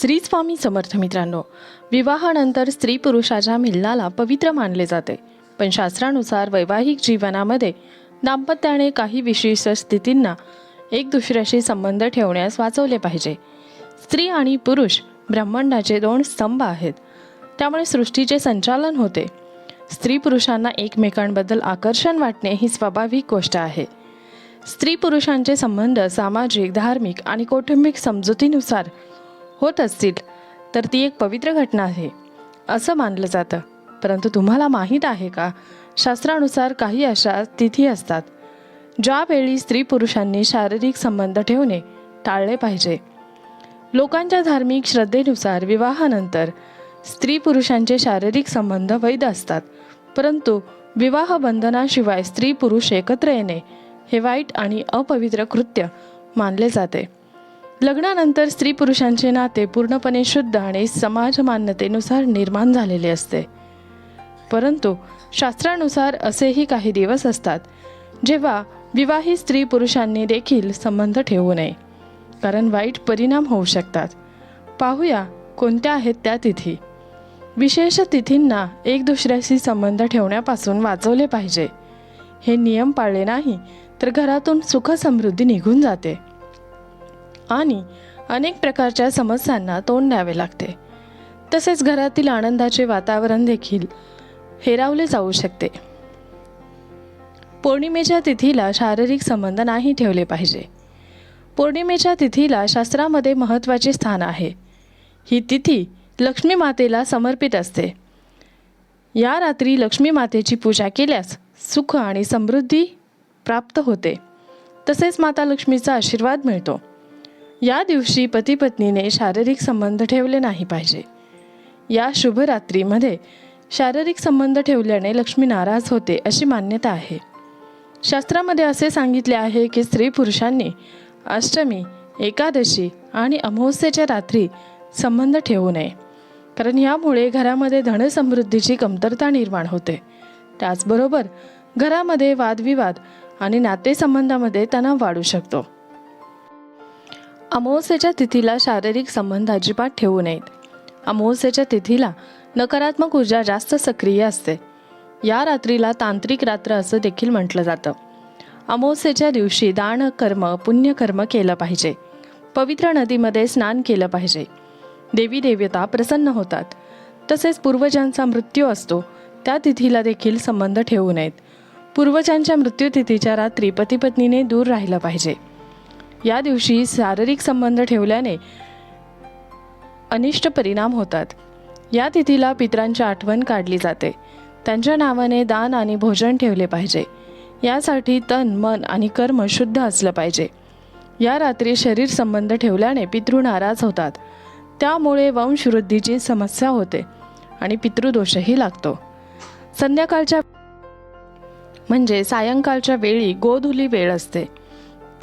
श्री स्वामी समर्थ मित्रांनो विवाहानंतर स्त्री पुरुषाच्या मिलनाला पवित्र मानले जाते. पण शास्त्रानुसार वैवाहिक जीवनामध्ये दाम्पत्याने काही विशिष्ट स्थितींना एक दुसऱ्याशी संबंध ठेवण्यास वाचवले पाहिजे. स्त्री आणि पुरुष ब्रह्मांडाचे दोन स्तंभ आहेत. त्यामुळे सृष्टीचे संचालन होते. स्त्री पुरुषांना एकमेकांबद्दल आकर्षण वाटणे ही स्वाभाविक गोष्ट आहे. स्त्री पुरुषांचे संबंध सामाजिक धार्मिक आणि कौटुंबिक समजुतीनुसार होत असतील तर ती एक पवित्र घटना आहे असं मानलं जातं. परंतु तुम्हाला माहीत आहे का? शास्त्रानुसार काही अशा तिथी असतात ज्यावेळी स्त्री पुरुषांनी शारीरिक संबंध ठेवणे टाळले पाहिजे. लोकांच्या धार्मिक श्रद्धेनुसार विवाहानंतर स्त्री पुरुषांचे शारीरिक संबंध वैध असतात परंतु विवाह बंधनाशिवाय स्त्री पुरुष एकत्र येणे हे वाईट आणि अपवित्र कृत्य मानले जाते. लग्नानंतर स्त्री पुरुषांचे नाते पूर्णपणे शुद्ध आणि समाज मान्यतेनुसार निर्माण झालेले असते. परंतु शास्त्रानुसार असेही काही दिवस असतात जेव्हा विवाहित स्त्री पुरुषांनी देखील संबंध ठेवू नये. कारण वाईट परिणाम होऊ शकतात. पाहूया कोणत्या आहेत त्या तिथी. विशेष तिथींना एक दुसऱ्याशी संबंध ठेवण्यापासून वाचवले पाहिजे. हे नियम पाळले नाही तर घरातून सुख समृद्धी निघून जाते. आणि अनेक प्रकारच्या समस्यांना तोंड द्यावे लागते. तसेच घरातील आनंदाचे वातावरण देखील हेरावले जाऊ शकते. पौर्णिमेच्या तिथीला शारीरिक संबंध नाही ठेवले पाहिजे. पौर्णिमेच्या तिथीला शास्त्रामध्ये महत्त्वाचे स्थान आहे. ही तिथी लक्ष्मी मातेला समर्पित असते. या रात्री लक्ष्मी मातेची पूजा केल्यास सुख आणि समृद्धी प्राप्त होते. तसेच माता लक्ष्मीचा आशीर्वाद मिळतो. या दिवशी पती पत्नीने शारीरिक संबंध ठेवले नाही पाहिजे. या शुभ रात्रीमध्ये शारीरिक संबंध ठेवल्याने लक्ष्मी नाराज होते अशी मान्यता आहे. शास्त्रामध्ये असे सांगितले आहे की स्त्री पुरुषांनी अष्टमी एकादशी आणि अमावस्येच्या रात्री संबंध ठेवू नये. कारण यामुळे घरामध्ये धनसमृद्धीची कमतरता निर्माण होते. त्याचबरोबर घरामध्ये वादविवाद आणि नातेसंबंधामध्ये तणाव वाढू शकतो. अमावस्येच्या तिथीला शारीरिक संबंध अजिबात ठेवू नयेत. अमावस्येच्या तिथीला नकारात्मक ऊर्जा जास्त सक्रिय असते. या रात्रीला तांत्रिक रात्र असं देखील म्हटलं जातं. अमावस्येच्या दिवशी दान कर्म पुण्यकर्म केलं पाहिजे. पवित्र नदीमध्ये स्नान केलं पाहिजे. देवी देवता प्रसन्न होतात. तसेच पूर्वजांचा मृत्यू असतो. त्या तिथीला देखील संबंध ठेवू नयेत. पूर्वजांच्या मृत्यूतिथीच्या रात्री पतीपत्नीने दूर राहिलं पाहिजे. या दिवशी शारीरिक संबंध ठेवल्याने अनिष्ट परिणाम होतात. या तिथीला पितरांची आठवण काढली जाते. त्यांच्या नावाने दान आणि भोजन ठेवले पाहिजे. यासाठी तन मन आणि कर्म शुद्ध असलं पाहिजे. या रात्री शरीर संबंध ठेवल्याने पितृ नाराज होतात. त्यामुळे वंशवृद्धीची समस्या होते आणि पितृदोषही लागतो. संध्याकाळच्या म्हणजे सायंकाळच्या वेळी गोधुली वेळ असते.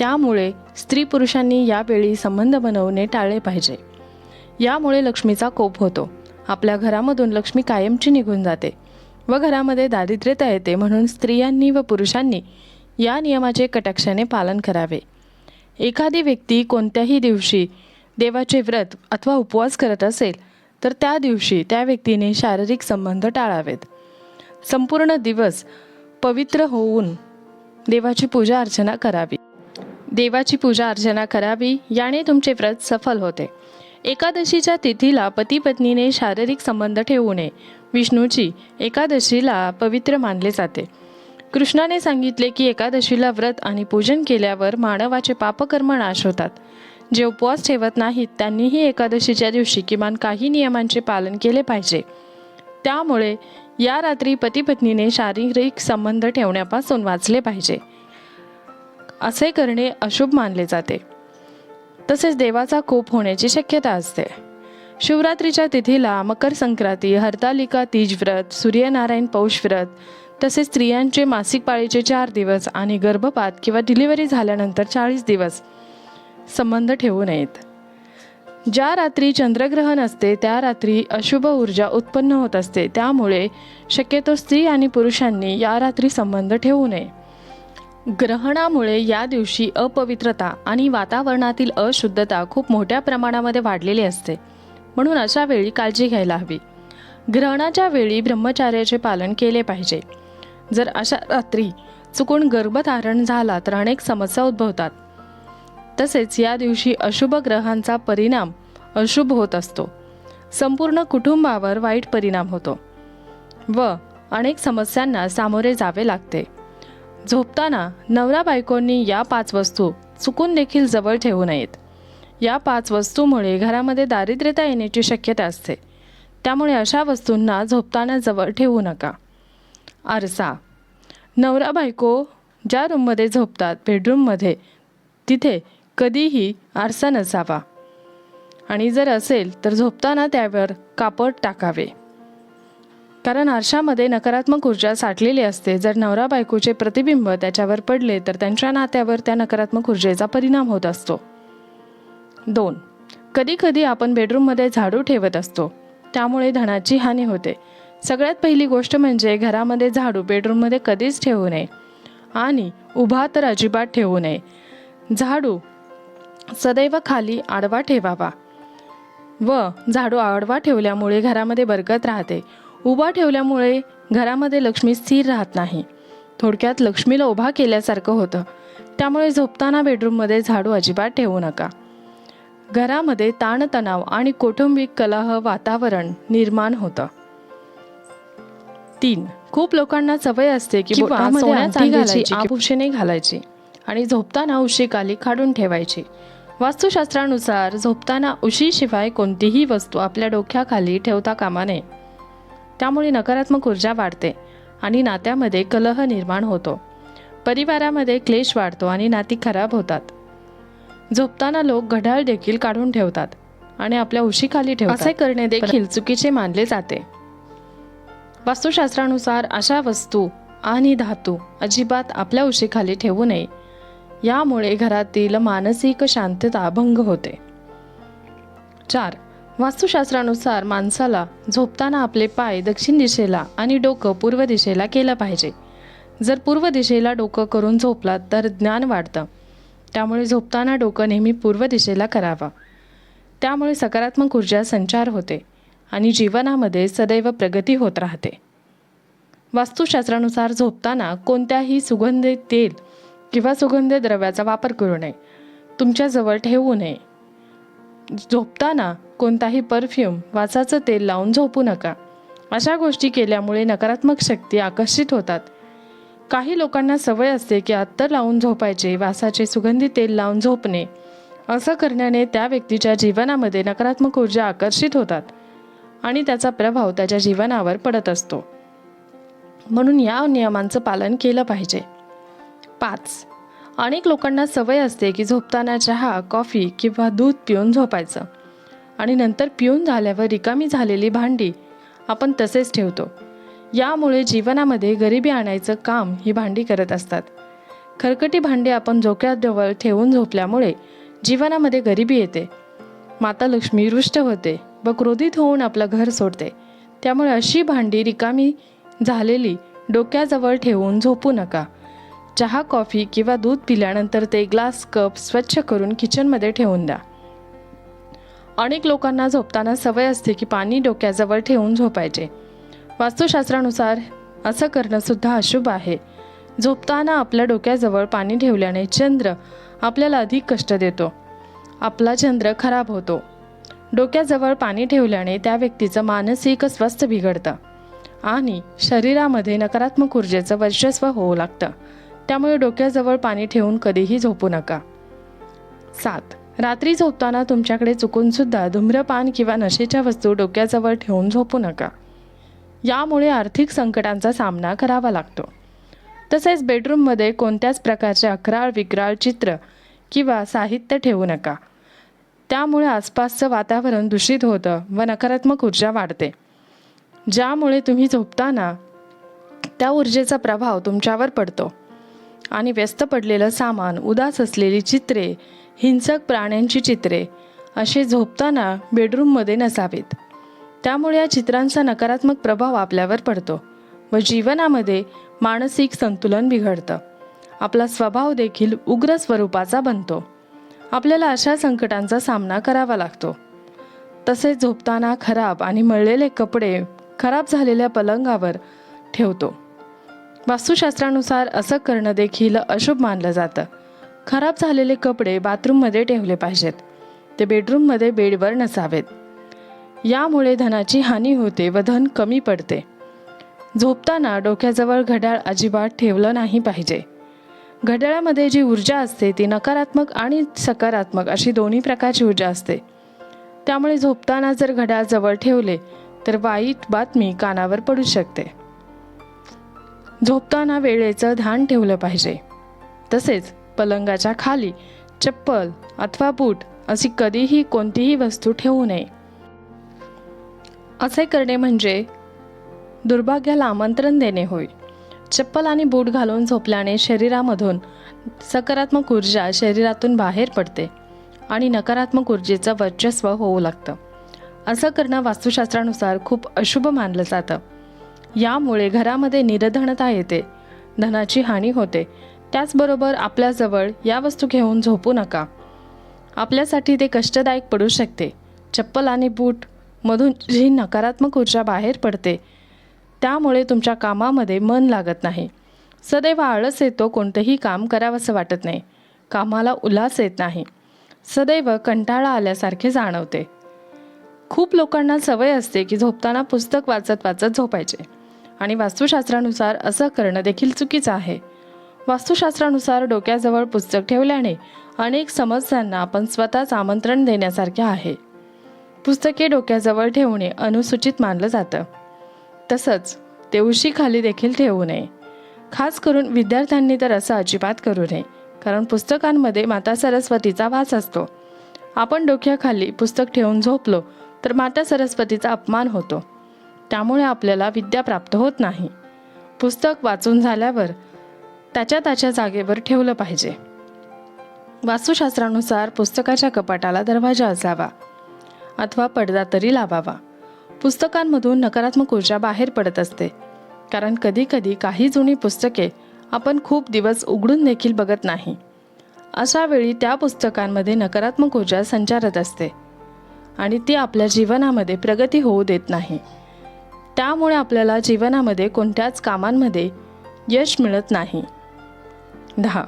त्यामुळे स्त्री पुरुषांनी यावेळी संबंध बनवणे टाळले पाहिजे. यामुळे लक्ष्मीचा कोप होतो. आपल्या घरामधून लक्ष्मी कायमची निघून जाते व घरामध्ये दारिद्र्यता येते म्हणून स्त्रियांनी व पुरुषांनी या नियमाचे कटाक्षाने पालन करावे. एखादी व्यक्ती कोणत्याही दिवशी देवाचे व्रत अथवा उपवास करत असेल तर त्या दिवशी त्या व्यक्तीने शारीरिक संबंध टाळावेत. संपूर्ण दिवस पवित्र होऊन देवाची पूजा अर्चना करावी. देवाची पूजा अर्चना करावी याने तुमचे व्रत सफल होते. एकादशीच्या तिथीला पती पत्नीने शारीरिक संबंध ठेवू नये. विष्णूची एकादशीला पवित्र मानले जाते. कृष्णाने सांगितले की एकादशीला व्रत आणि पूजन केल्यावर मानवाचे पापकर्म नाश होतात. जे उपवास ठेवत नाहीत त्यांनीही एकादशीच्या दिवशी किमान काही नियमांचे पालन केले पाहिजे. त्यामुळे या रात्री पती पत्नीने शारीरिक संबंध ठेवण्यापासून वाचले पाहिजे. असे करणे अशुभ मानले जाते. तसेच देवाचा कोप होण्याची शक्यता असते. शिवरात्रीच्या तिथीला मकर संक्रांती हरतालिका तीज व्रत सूर्यनारायण पौष व्रत तसेच स्त्रियांचे मासिक पाळीचे चार दिवस आणि गर्भपात किंवा डिलिव्हरी झाल्यानंतर चाळीस दिवस संबंध ठेवू नयेत. ज्या रात्री चंद्रग्रहण असते त्या रात्री अशुभ ऊर्जा उत्पन्न होत असते. त्यामुळे शक्यतो स्त्री आणि पुरुषांनी या रात्री संबंध ठेवू नये. ग्रहणामुळे या दिवशी अपवित्रता आणि वातावरणातील अशुद्धता खूप मोठ्या प्रमाणामध्ये वाढलेली असते. म्हणून अशा वेळी काळजी घ्यायला हवी. ग्रहणाच्या वेळी ब्रह्मचार्याचे पालन केले पाहिजे. जर अशा रात्री चुकून गर्भधारण झाला तर अनेक समस्या उद्भवतात. तसेच या दिवशी अशुभ ग्रहांचा परिणाम अशुभ होत असतो. संपूर्ण कुटुंबावर वाईट परिणाम होतो. व अनेक समस्यांना सामोरे जावे लागते. झोपताना नवरा बायकोंनी या पाच वस्तू चुकून देखील जवळ ठेवू नयेत. या पाच वस्तूमुळे घरामध्ये दारिद्र्यता येण्याची शक्यता असते. त्यामुळे अशा वस्तूंना झोपताना जवळ ठेवू नका. आरसा. नवरा बायको ज्या रूममध्ये झोपतात बेडरूममध्ये तिथे कधीही आरसा नसावा. आणि जर असेल तर झोपताना त्यावर कापड टाकावे. कारण आरशामध्ये नकारात्मक ऊर्जा साठलेली असते. जर नवरा बायकोचे प्रतिबिंब त्याच्यावर पडले तर त्यांच्या नात्यावर त्या नकारात्मक ऊर्जेचा परिणाम होत असतो. दोन. कधी कधी आपण बेडरूममध्ये झाडू ठेवत असतो. त्यामुळे धनाची हानी होते. सगळ्यात पहिली गोष्ट म्हणजे घरामध्ये झाडू बेडरूममध्ये कधीच ठेवू नये. आणि उभा तर अजिबात ठेवू नये. झाडू सदैव खाली आडवा ठेवावा. व झाडू आडवा ठेवल्यामुळे घरामध्ये बरकत राहते. उभा ठेवल्यामुळे घरामध्ये लक्ष्मी स्थिर राहत नाही. थोडक्यात लक्ष्मीला उभा केल्यासारखं होतं. त्यामुळे झोपताना बेडरूममध्ये झाडू अजिबात ठेवू नका. घरामध्ये ताणतणाव आणि कौटुंबिक कलह वातावरण निर्माण होतं. तीन खूप लोकांना सवय असते की आभूषणे घालायची आणि झोपताना उशी खाली काढून ठेवायची. वास्तुशास्त्रानुसार झोपताना उशीशिवाय कोणतीही वस्तू आपल्या डोक्याखाली ठेवता कामा नये. त्यामुळे नकारात्मक ऊर्जा वाढते आणि नात्यामध्ये कलह निर्माण होतो. परिवारामध्ये क्लेश वाढतो आणि नाती खराब होतात. झोपताना लोक घड्याळ देखील काढून ठेवतात आणि आपल्या उशीखाली ठेवतात. असे करणे देखील चुकीचे मानले जाते. वास्तुशास्त्रानुसार अशा वस्तू आणि धातू अजिबात आपल्या उशीखाली ठेवू नये. यामुळे घरातील मानसिक शांतता भंग होते. चार वास्तुशास्त्रानुसार माणसाला झोपताना आपले पाय दक्षिण दिशेला आणि डोकं पूर्व दिशेला केलं पाहिजे. जर पूर्व दिशेला डोकं करून झोपलात तर ज्ञान वाढतं. त्यामुळे झोपताना डोकं नेहमी पूर्व दिशेला करावं. त्यामुळे सकारात्मक ऊर्जा संचार होते आणि जीवनामध्ये सदैव प्रगती होत राहते. वास्तुशास्त्रानुसार झोपताना कोणत्याही सुगंधित तेल किंवा सुगंधित द्रव्याचा वापर करू नये. तुमच्याजवळ ठेवू नये. झोपताना कोणताही परफ्यूम वासाचं तेल लावून झोपू नका. अशा गोष्टी केल्यामुळे नकारात्मक शक्ती आकर्षित होतात. काही लोकांना सवय असते की अत्तर लावून झोपायचे वासाचे सुगंधी तेल लावून झोपणे. असं करण्याने त्या व्यक्तीच्या जीवनामध्ये नकारात्मक ऊर्जा आकर्षित होतात आणि त्याचा प्रभाव त्याच्या जीवनावर पडत असतो. म्हणून या नियमांचं पालन केलं पाहिजे. पाच अनेक लोकांना सवय असते की झोपताना चहा कॉफी किंवा दूध पिऊन झोपायचं. आणि नंतर पिऊन झाल्यावर रिकामी झालेली भांडी आपण तसेच ठेवतो. यामुळे जीवनामध्ये गरिबी आणायचं काम ही भांडी करत असतात. खरकटी भांडी आपण झोक्याजवळ ठेवून झोपल्यामुळे जीवनामध्ये गरिबी येते. माता लक्ष्मी रुष्ट होते व क्रोधित होऊन आपलं घर सोडते. त्यामुळे अशी भांडी रिकामी झालेली डोक्याजवळ ठेवून झोपू नका. चहा कॉफी किंवा दूध पिल्यानंतर ते ग्लास कप स्वच्छ करून किचनमध्ये ठेवून द्या. अनेक लोकांना झोपताना सवय असते की पाणी डोक्याजवळ ठेवून झोपायचे. वास्तुशास्त्रानुसार असं करणंसुद्धा अशुभ आहे. झोपताना आपल्या डोक्याजवळ पाणी ठेवल्याने चंद्र आपल्याला अधिक कष्ट देतो. आपला चंद्र खराब होतो. डोक्याजवळ पाणी ठेवल्याने त्या व्यक्तीचं मानसिक स्वास्थ्य बिघडतं. आणि शरीरामध्ये नकारात्मक ऊर्जेचं वर्चस्व होऊ लागतं. त्यामुळे डोक्याजवळ पाणी ठेवून कधीही झोपू नका. सात. रात्री झोपताना तुमच्याकडे चुकूनसुद्धा धूम्रपान किंवा नशेच्या वस्तू डोक्याजवळ ठेवून झोपू नका. यामुळे आर्थिक संकटांचा सामना करावा लागतो. तसेच बेडरूममध्ये कोणत्याच प्रकारचे अकराळ विक्राळ चित्र किंवा साहित्य ठेवू नका. त्यामुळे आसपासचं वातावरण दूषित होतं व नकारात्मक ऊर्जा वाढते. ज्यामुळे तुम्ही झोपताना त्या ऊर्जेचा प्रभाव तुमच्यावर पडतो. आणि व्यस्त पडलेलं सामान उदास असलेली चित्रे हिंसक प्राण्यांची चित्रे असे झोपताना बेडरूममध्ये नसावेत. त्यामुळे या चित्रांचा नकारात्मक प्रभाव आपल्यावर पडतो व जीवनामध्ये मानसिक संतुलन बिघडतं. आपला स्वभाव देखील उग्र स्वरूपाचा बनतो. आपल्याला अशा संकटांचा सामना करावा लागतो. तसेच झोपताना खराब आणि मळलेले कपडे खराब झालेल्या पलंगावर ठेवतो. वास्तुशास्त्रानुसार असं करणं देखील अशुभ मानलं जातं. खराब झालेले कपडे बाथरूममध्ये ठेवले पाहिजेत. ते बेडरूममध्ये बेडवर नसावेत. यामुळे धनाची हानी होते व धन कमी पडते. झोपताना डोक्याजवळ घड्याळ अजिबात ठेवलं नाही पाहिजे. घड्याळामध्ये जी ऊर्जा असते ती नकारात्मक आणि सकारात्मक अशी दोन्ही प्रकारची ऊर्जा असते. त्यामुळे झोपताना जर घड्याळ जवळ ठेवले तर वाईट बातमी कानावर पडू शकते. झोपताना वेळेचं ध्यान ठेवलं पाहिजे. तसेच पलंगाच्या खाली चप्पल अथवा बूट अशी कधीही कोणतीही वस्तू ठेवू नये. असे करणे म्हणजे दुर्भाग्याला आमंत्रण देणे होय. चप्पल आणि बूट घालून झोपल्याने शरीरामधून सकारात्मक ऊर्जा शरीरातून बाहेर पडते आणि नकारात्मक ऊर्जेचं वर्चस्व होऊ लागतं. असं करणं वास्तुशास्त्रानुसार खूप अशुभ मानलं जातं. यामुळे घरामध्ये निरधनता येते. धनाची हानी होते. त्याचबरोबर आपल्याजवळ या वस्तू घेऊन झोपू नका. आपल्यासाठी ते कष्टदायक पडू शकते. चप्पल आणि बूट मधून जी नकारात्मक ऊर्जा बाहेर पडते त्यामुळे तुमच्या कामामध्ये मन लागत नाही. सदैव आळस येतो कोणतंही काम करावंसं वाटत नाही. कामाला उल्हास येत नाही. सदैव कंटाळा आल्यासारखे जाणवते. खूप लोकांना सवय असते की झोपताना पुस्तक वाचत वाचत झोपायचे. आणि वास्तुशास्त्रानुसार असं करणं देखील चुकीचं आहे. वास्तुशास्त्रानुसार डोक्याजवळ पुस्तक ठेवल्याने अनेक समस्यांना आपण स्वतःच आमंत्रण देण्यासारखे आहे. पुस्तके डोक्याजवळ ठेवणे अनुसूचित मानलं जातं. तसंच ते उशीखाली देखील ठेवू नये. खास करून विद्यार्थ्यांनी तर असं अजिबात करू नये कारण पुस्तकांमध्ये माता सरस्वतीचा वास असतो. आपण डोक्याखाली पुस्तक ठेवून झोपलो तर माता सरस्वतीचा अपमान होतो. त्यामुळे आपल्याला विद्या प्राप्त होत नाही. पुस्तक वाचून झाल्यावर त्याच्या त्याच्या जागेवर ठेवलं पाहिजे. वास्तुशास्त्रानुसार पुस्तकाच्या कपाटाला दरवाजा असावा अथवा पडदा तरी लावावा. पुस्तकांमधून नकारात्मक ऊर्जा बाहेर पडत असते. कारण कधीकधी काही जुनी पुस्तके आपण खूप दिवस उघडून देखील बघत नाही. अशा वेळी त्या पुस्तकांमध्ये नकारात्मक ऊर्जा संचारत असते आणि ती आपल्या जीवनामध्ये प्रगती होऊ देत नाही. त्यामुळे आपल्याला जीवनामध्ये कोणत्याच कामांमध्ये यश मिळत नाही. दहा.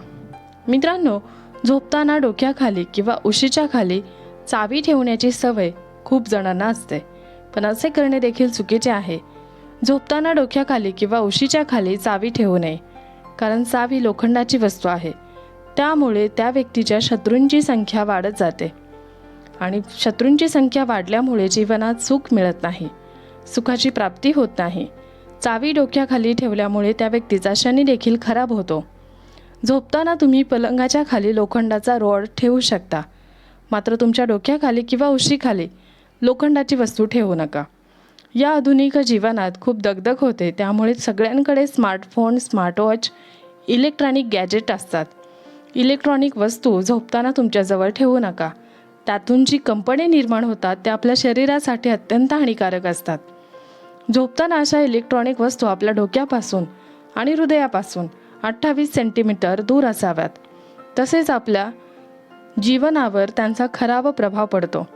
मित्रांनो झोपताना डोक्याखाली किंवा उशीच्या खाली चावी ठेवण्याची सवय खूप जणांना असते. पण असे करणे देखील चुकीचे आहे. झोपताना डोक्याखाली किंवा उशीच्या खाली चावी ठेवू नये. कारण चावी लोखंडाची वस्तू आहे. त्यामुळे त्या व्यक्तीच्या शत्रूंची संख्या वाढत जाते. आणि शत्रूंची संख्या वाढल्यामुळे जीवनात सुख मिळत नाही. सुखाची प्राप्ती होत नाही. चावी डोक्याखाली ठेवल्यामुळे त्या व्यक्तीचा शनी देखील खराब होतो. झोपताना तुम्ही पलंगाच्या खाली लोखंडाचा रॉड ठेवू शकता. मात्र तुमच्या डोक्याखाली किंवा उशीखाली लोखंडाची वस्तू ठेवू नका. या आधुनिक जीवनात खूप दगदग होते त्यामुळे सगळ्यांकडे स्मार्टफोन स्मार्टवॉच इलेक्ट्रॉनिक गॅजेट असतात. इलेक्ट्रॉनिक वस्तू झोपताना तुमच्याजवळ ठेवू नका. त्यातून जी कंपनी निर्माण होतात त्या आपल्या शरीरासाठी अत्यंत हानिकारक असतात. झोपताना अशा इलेक्ट्रॉनिक वस्तू आपल्या डोक्यापासून आणि हृदयापासून अठ्ठावीस सेंटीमीटर दूर असाव्यात. तसेच आपल्या जीवनावर त्यांचा खराब प्रभाव पडतो.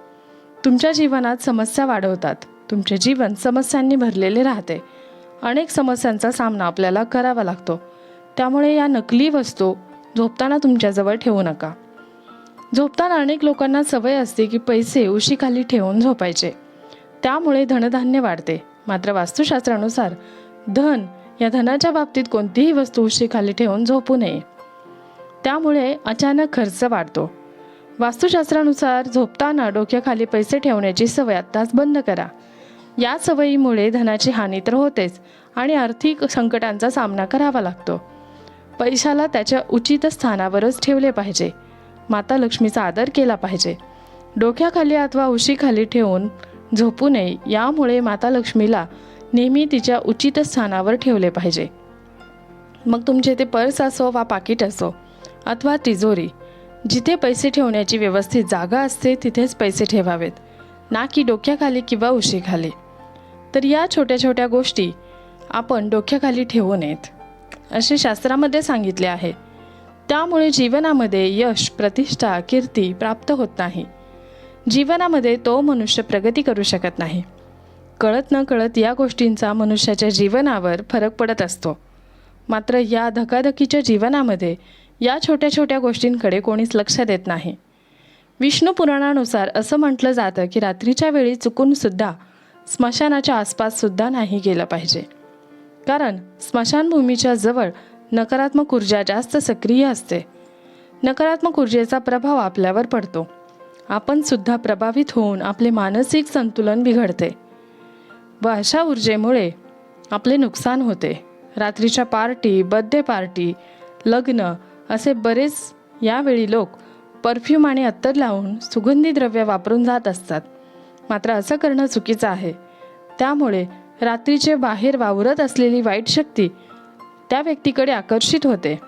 तुमच्या जीवनात समस्या वाढवतात. तुमचे जीवन समस्यांनी भरलेले राहते. अनेक समस्यांचा सामना आपल्याला करावा लागतो. त्यामुळे या नकली वस्तू झोपताना तुमच्याजवळ ठेवू नका. झोपताना अनेक लोकांना सवय असते की पैसे उशीखाली ठेवून झोपायचे. त्यामुळे धनधान्य वाढते. मात्र वास्तुशास्त्रानुसार धन या धनाच्या बाबतीत कोणतीही वस्तू उशीखाली ठेवून झोपू नये. त्यामुळे अचानक खर्च वाढतो. वास्तुशास्त्रानुसार झोपताना डोक्याखाली पैसे ठेवण्याची सवय आत्ताच बंद करा. या सवयीमुळे धनाची हानी तर होतेच आणि आर्थिक संकटांचा सामना करावा लागतो. पैशाला त्याच्या उचित स्थानावरच ठेवले पाहिजे. माता लक्ष्मीचा आदर केला पाहिजे. डोक्याखाली अथवा उशीखाली ठेवून झोपू नये. यामुळे माता लक्ष्मीला नेहमी तिच्या उचित स्थानावर ठेवले पाहिजे. मग तुमचे ते पर्स असो वा पाकिट असो अथवा तिजोरी जिथे पैसे ठेवण्याची व्यवस्थित जागा असते तिथेच पैसे ठेवावेत. ना की डोक्याखाली किंवा उशीखाली. तर या छोट्या छोट्या गोष्टी आपण डोक्याखाली ठेवू नयेत असे शास्त्रामध्ये सांगितले आहे. त्यामुळे जीवनामध्ये यश प्रतिष्ठा कीर्ती प्राप्त होत नाही. जीवनामध्ये तो मनुष्य प्रगती करू शकत नाही. कळत न कळत या गोष्टींचा मनुष्याच्या जीवनावर फरक पडत असतो. मात्र या धकाधकीच्या जीवनामध्ये या छोट्या छोट्या गोष्टींकडे कोणीच लक्ष देत नाही. विष्णू पुराणानुसार असं म्हटलं जातं की रात्रीच्या वेळी चुकूनसुद्धा स्मशानाच्या आसपाससुद्धा नाही गेलं पाहिजे. कारण स्मशानभूमीच्या जवळ नकारात्मक ऊर्जा जास्त सक्रिय असते. नकारात्मक ऊर्जेचा प्रभाव आपल्यावर पडतो. आपण सुद्धा प्रभावित होऊन आपले मानसिक संतुलन बिघडते. व अशा ऊर्जेमुळे आपले नुकसान होते. रात्रीच्या पार्टी बर्थडे पार्टी लग्न असे बरेच यावेळी लोक परफ्यूम आणि अत्तर लावून सुगंधी द्रव्य वापरून जात असतात. मात्र असं करणं चुकीचं आहे. त्यामुळे रात्रीचे बाहेर वावरत असलेली वाईट शक्ती त्या व्यक्तीकडे आकर्षित होते.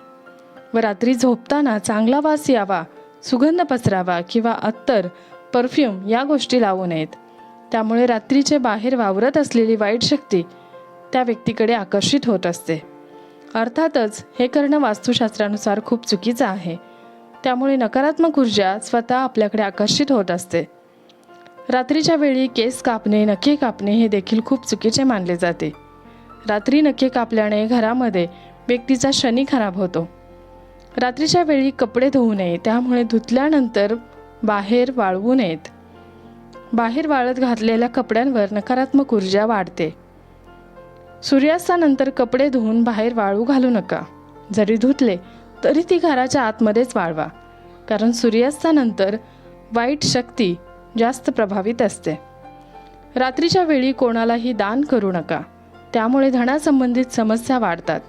व रात्री झोपताना चांगला वास यावा सुगंध पसरावा किंवा अत्तर परफ्यूम या गोष्टी लावू नयेत. त्यामुळे रात्रीचे बाहेर वावरत असलेली वाईट शक्ती त्या व्यक्तीकडे आकर्षित होत असते. अर्थातच हे करणं वास्तुशास्त्रानुसार खूप चुकीचं आहे. त्यामुळे नकारात्मक ऊर्जा स्वतः आपल्याकडे आकर्षित होत असते. रात्रीच्या वेळी केस कापणे नखे कापणे हे देखील खूप चुकीचे मानले जाते. रात्री नखे कापल्याने घरामध्ये व्यक्तीचा शनी खराब होतो. रात्रीच्या वेळी कपडे धुवू नये त्यामुळे धुतल्यानंतर बाहेर वाळवू नयेत. बाहेर वाळत घातलेल्या कपड्यांवर नकारात्मक ऊर्जा वाढते. सूर्यास्तानंतर कपडे धुवून बाहेर वाळू घालू नका. जरी धुतले तरी ती घराच्या आतमध्येच वाळवा कारण सूर्यास्तानंतर वाईट शक्ती जास्त प्रभावित असते. रात्रीच्या वेळी कोणालाही दान करू नका त्यामुळे धनासंबंधित समस्या वाढतात.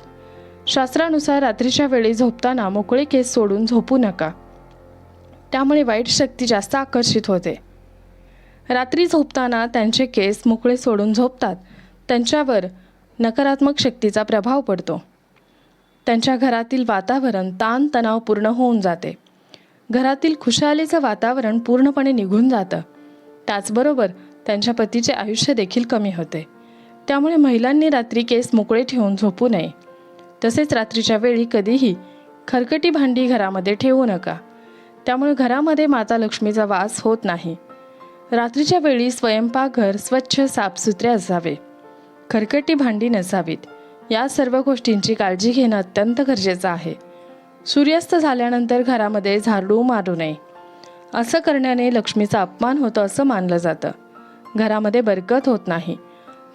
शास्त्रानुसार रात्रीच्या वेळी झोपताना मोकळे केस सोडून झोपू नका. त्यामुळे वाईट शक्ती जास्त आकर्षित होते. रात्री झोपताना त्यांचे केस मोकळे सोडून झोपतात. त्यांच्यावर नकारात्मक शक्तीचा प्रभाव पडतो. त्यांच्या घरातील वातावरण ताणतणाव पूर्ण होऊन जाते. घरातील खुशालीचं वातावरण पूर्णपणे निघून जातं. त्याचबरोबर त्यांच्या पतीचे आयुष्य देखील कमी होते. त्यामुळे महिलांनी रात्री केस मोकळे ठेवून झोपू नये. तसेच रात्रीच्या वेळी कधीही खरकटी भांडी घरामध्ये ठेवू नका. त्यामुळे घरामध्ये माता लक्ष्मीचा वास होत नाही. रात्रीच्या वेळी स्वयंपाकघर स्वच्छ साफसुथरे असावे. खरकटी भांडी नसावीत. या सर्व गोष्टींची काळजी घेणं अत्यंत गरजेचं आहे. सूर्यास्त झाल्यानंतर घरामध्ये झाडू मारू नये. असं करण्याने लक्ष्मीचा अपमान होतो असं मानलं जातं. घरामध्ये बरकत होत नाही.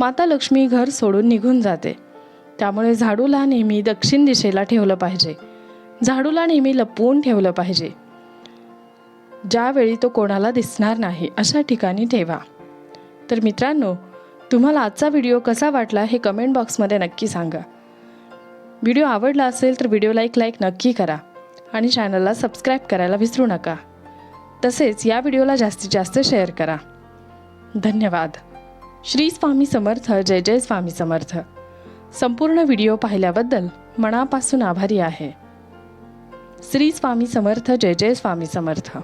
माता लक्ष्मी घर सोडून निघून जाते. त्यामुळे झाडूला नेहमी दक्षिण दिशेला ठेवलं पाहिजे. झाडूला नेहमी लपवून ठेवलं पाहिजे. ज्यावेळी तो कोणाला दिसणार नाही अशा ठिकाणी ठेवा. तर मित्रांनो तुम्हाला आजचा व्हिडिओ कसा वाटला हे कमेंट बॉक्समध्ये नक्की सांगा. व्हिडिओ आवडला असेल तर व्हिडिओला एक लाईक नक्की करा आणि चॅनलला सबस्क्राईब करायला विसरू नका. तसेच या व्हिडिओला जास्तीत जास्त शेअर करा. धन्यवाद. श्री स्वामी समर्थ जय जय स्वामी समर्थ. संपूर्ण व्हिडिओ पाहिल्याबद्दल मनापासून आभारी आहे. श्री स्वामी समर्थ जय जय स्वामी समर्थ.